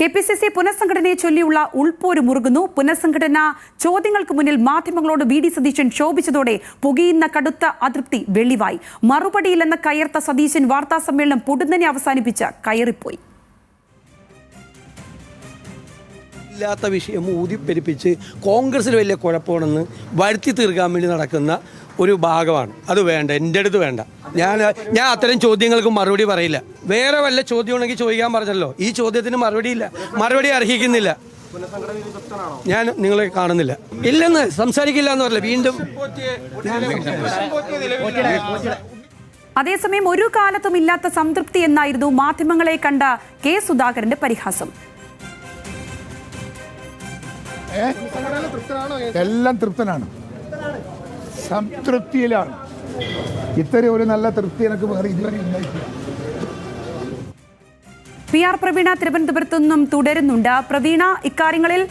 K P C C പുനഃസംഘടനയെ ചൊല്ലിയുള്ള ഉൾപോര് മുറുകുന്നു. പുനഃസംഘടന ചോദ്യങ്ങൾക്ക് മുന്നിൽ മാധ്യമങ്ങളോട് വി ഡി സതീശൻ ക്ഷോഭിച്ചതോടെ പുകയുന്ന കടുത്ത അതൃപ്തി വെളിവായി. മറുപടിയില്ലെന്ന കയർത്ത സതീശൻ വാർത്താ സമ്മേളനം പൊടുന്നനെ അവസാനിപ്പിച്ച് കയറിപ്പോയി. ഇല്ലാത്ത വിഷയം ഊതിപ്പെരിപ്പിച്ച് കോൺഗ്രസ്സിൽ വലിയ കുഴപ്പമാണെന്ന് വരുത്തി തീർക്കാൻ വേണ്ടി നടക്കുന്ന ഒരു ഭാഗമാണ്. അത് വേണ്ട എന്റെ അടുത്ത് വേണ്ട. ഞാൻ ഞാൻ അത്തരം ചോദ്യങ്ങൾക്ക് മറുപടി പറയില്ല. വേറെ വല്ല ചോദ്യം ഉണ്ടെങ്കിൽ ചോദിക്കാൻ പറഞ്ഞല്ലോ. ഈ ചോദ്യത്തിന് മറുപടി ഇല്ല. മറുപടി അർഹിക്കുന്നില്ല. ഞാൻ നിങ്ങളെ കാണുന്നില്ല. ഇല്ലെന്ന് സംസാരിക്കില്ല എന്ന് പറയില്ല വീണ്ടും അതേസമയം ഒരു കാലത്തും ഇല്ലാത്ത സംതൃപ്തി എന്നായിരുന്നു മാധ്യമങ്ങളെ കണ്ട കെ സുധാകരന്റെ പരിഹാസം? എല്ലാം തൃപ്തനാണ്. സംതൃപ്തിയിലാണ്. ഇത്രയും ഒരു നല്ല തൃപ്തി എനിക്ക് വേറെ ഇതുവരെ പി ആർ പ്രവീണ തിരുവനന്തപുരത്തു നിന്നും തുടരുന്നുണ്ട്. പ്രവീണ ഇക്കാര്യങ്ങളിൽ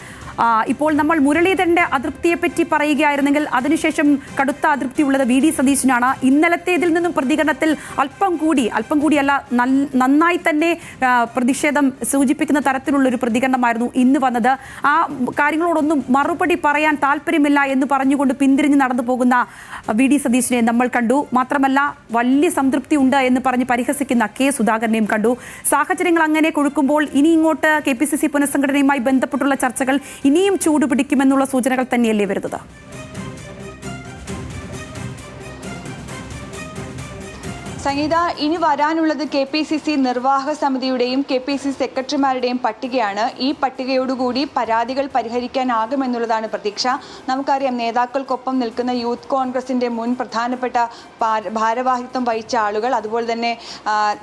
ഇപ്പോൾ നമ്മൾ മുരളീധരന്റെ അതൃപ്തിയെപ്പറ്റി പറയുകയായിരുന്നെങ്കിൽ അതിനുശേഷം കടുത്ത അതൃപ്തി ഉള്ളത് വി ഡി സതീശനാണ്. ഇന്നലത്തേതിൽ നിന്നും പ്രതികരണത്തിൽ അല്പം കൂടി അല്പം കൂടിയല്ല നന്നായി തന്നെ പ്രതിഷേധം സൂചിപ്പിക്കുന്ന തരത്തിലുള്ള ഒരു പ്രതികരണമായിരുന്നു ഇന്ന് വന്നത്. ആ കാര്യങ്ങളോടൊന്നും മറുപടി പറയാൻ താല്പര്യമില്ല എന്ന് പറഞ്ഞുകൊണ്ട് പിന്തിരിഞ്ഞ് നടന്നു പോകുന്ന വി ഡി സതീശനെ നമ്മൾ കണ്ടു. മാത്രമല്ല വലിയ സംതൃപ്തി ഉണ്ട് എന്ന് പറഞ്ഞ് പരിഹസിക്കുന്ന കെ സുധാകരനെയും കണ്ടു. സാഹചര്യങ്ങൾ അങ്ങനെ കൊഴുക്കുമ്പോൾ ഇനി ഇങ്ങോട്ട് കെ പി സി സി പുനഃസംഘടനയുമായി ബന്ധപ്പെട്ടുള്ള ചർച്ചകൾ ഇനിയും ചൂടുപിടിക്കുമെന്നുള്ള സൂചനകൾ തന്നെയല്ലേ വരുന്നത്? സംഗീത ഇനി വരാനുള്ളത് കെ പി സി സി നിർവാഹക സമിതിയുടെയും കെ പി സി സെക്രട്ടറിമാരുടെയും പട്ടികയാണ്. ഈ പട്ടികയോടുകൂടി പരാതികൾ പരിഹരിക്കാനാകുമെന്നുള്ളതാണ് പ്രതീക്ഷ. നമുക്കറിയാം നേതാക്കൾക്കൊപ്പം നിൽക്കുന്ന യൂത്ത് കോൺഗ്രസിന്റെ മുൻ പ്രധാനപ്പെട്ട ഭാരവാഹിത്വം വഹിച്ച ആളുകൾ അതുപോലെ തന്നെ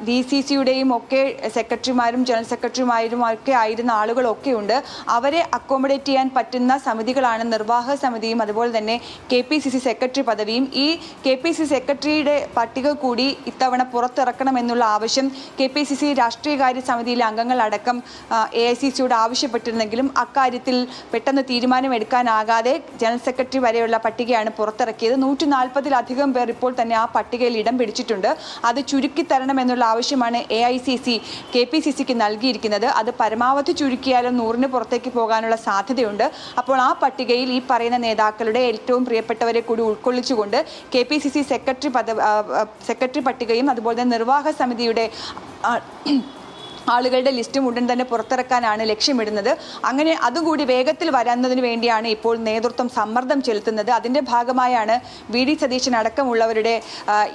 ഡി സി സിയുടെയും ഒക്കെ സെക്രട്ടറിമാരും ജനറൽ സെക്രട്ടറിമാരും ഒക്കെ ആയിരുന്ന ആളുകളൊക്കെ ഉണ്ട്. അവരെ അക്കോമഡേറ്റ് ചെയ്യാൻ പറ്റുന്ന സമിതികളാണ് നിർവാഹക സമിതിയും അതുപോലെ തന്നെ K P C C secretary പദവിയും. ഈ കെ പി സി സെക്രട്ടറിയുടെ പട്ടിക കൂടി ഇത്തവണ പുറത്തിറക്കണമെന്നുള്ള ആവശ്യം കെ പി സി സി രാഷ്ട്രീയകാര്യ സമിതിയിലെ അംഗങ്ങളടക്കം എ ഐ സി സിയോട് ആവശ്യപ്പെട്ടിരുന്നെങ്കിലും അക്കാര്യത്തിൽ പെട്ടെന്ന് തീരുമാനമെടുക്കാനാകാതെ ജനറൽ സെക്രട്ടറി വരെയുള്ള പട്ടികയാണ് പുറത്തിറക്കിയത്. നൂറ്റി നാൽപ്പതിലധികം പേർ ഇപ്പോൾ തന്നെ ആ പട്ടികയിൽ ഇടം പിടിച്ചിട്ടുണ്ട്. അത് ചുരുക്കി തരണമെന്നുള്ള ആവശ്യമാണ് A I C C K P C സിക്ക് നൽകിയിരിക്കുന്നത്. അത് പരമാവധി ചുരുക്കിയാലും നൂറിന് പുറത്തേക്ക് പോകാനുള്ള സാധ്യതയുണ്ട്. അപ്പോൾ ആ പട്ടികയിൽ ഈ പറയുന്ന നേതാക്കളുടെ ഏറ്റവും പ്രിയപ്പെട്ടവരെ കൂടി ഉൾക്കൊള്ളിച്ചുകൊണ്ട് K P C C secretary പദ സെക്രട്ടറി പട്ടികയും അതുപോലെ തന്നെ നിർവാഹക സമിതിയുടെ ആളുകളുടെ ലിസ്റ്റും ഉടൻ തന്നെ പുറത്തിറക്കാനാണ് ലക്ഷ്യമിടുന്നത്. അങ്ങനെ അതുകൂടി വേഗത്തിൽ വരുന്നതിന് വേണ്ടിയാണ് ഇപ്പോൾ നേതൃത്വം സമ്മർദ്ദം ചെലുത്തുന്നത്. അതിന്റെ ഭാഗമായാണ് വി. ഡി. സതീശൻ അടക്കമുള്ളവരുടെ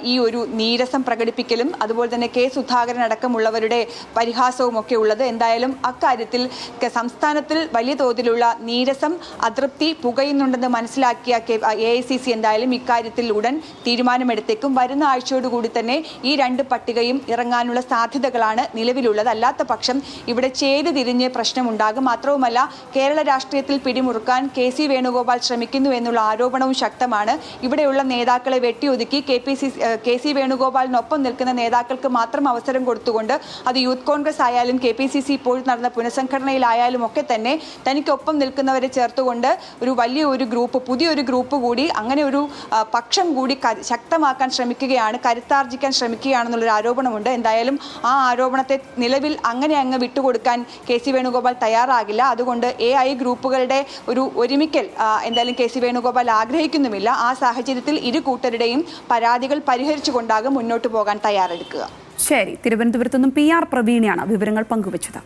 ഈ ഒരു നീരസം പ്രകടിപ്പിക്കലും അതുപോലെ തന്നെ കെ. സുധാകരൻ അടക്കമുള്ളവരുടെ പരിഹാസവും ഒക്കെ ഉള്ളത്. എന്തായാലും അക്കാര്യത്തിൽ സംസ്ഥാനത്തിൽ വലിയ തോതിലുള്ള നീരസം അതൃപ്തി പുകയുന്നുണ്ടെന്ന് മനസ്സിലാക്കിയ K A. I. C. C എന്തായാലും ഇക്കാര്യത്തിൽ ഉടൻ തീരുമാനമെടുത്തേക്കും. വരുന്ന ആഴ്ചയോടുകൂടി തന്നെ ഈ രണ്ട് പട്ടികയും ഇറങ്ങാനുള്ള സാധ്യതകളാണ് നിലവിലുള്ളത്. അല്ലാത്ത പക്ഷം ഇവിടെ ചേരി തിരിഞ്ഞ് പ്രശ്നമുണ്ടാകും. മാത്രവുമല്ല കേരള രാഷ്ട്രീയത്തിൽ പിടിമുറുക്കാൻ കെ സി വേണുഗോപാൽ ശ്രമിക്കുന്നു എന്നുള്ള ആരോപണവും ശക്തമാണ്. ഇവിടെയുള്ള നേതാക്കളെ വെട്ടിയൊതുക്കി K P C K C വേണുഗോപാലിനൊപ്പം നിൽക്കുന്ന നേതാക്കൾക്ക് മാത്രം അവസരം കൊടുത്തുകൊണ്ട് അത് യൂത്ത് കോൺഗ്രസ് ആയാലും കെ പി സി സി ഇപ്പോൾ നടന്ന പുനഃസംഘടനയിലായാലും ഒക്കെ തന്നെ തനിക്കൊപ്പം നിൽക്കുന്നവരെ ചേർത്തുകൊണ്ട് ഒരു വലിയ ഒരു ഗ്രൂപ്പ് പുതിയൊരു ഗ്രൂപ്പ് കൂടി അങ്ങനെ ഒരു പക്ഷം കൂടി ശക്തമാക്കാൻ ശ്രമിക്കുകയാണ് കരുത്താർജിക്കാൻ ശ്രമിക്കുകയാണെന്നുള്ളൊരു ആരോപണമുണ്ട്. എന്തായാലും ആ ആരോപണത്തെ നിലവിൽ അങ്ങനെ അങ്ങ് വിട്ടുകൊടുക്കാൻ കെ സി വേണുഗോപാൽ തയ്യാറാകില്ല. അതുകൊണ്ട് എ ഐ ഗ്രൂപ്പുകളുടെ ഒരു ഒരുമിക്കൽ എന്തായാലും കെ സി വേണുഗോപാൽ ആഗ്രഹിക്കുന്നുമില്ല. ആ സാഹചര്യത്തിൽ ഇരു കൂട്ടരുടെയും പരാതികൾ പരിഹരിച്ചുകൊണ്ടാകും മുന്നോട്ട് പോകാൻ തയ്യാറെടുക്കുക. ശരി. തിരുവനന്തപുരത്തു നിന്നും പി ആർ പ്രവീണയാണ് വിവരങ്ങൾ പങ്കുവച്ചത്.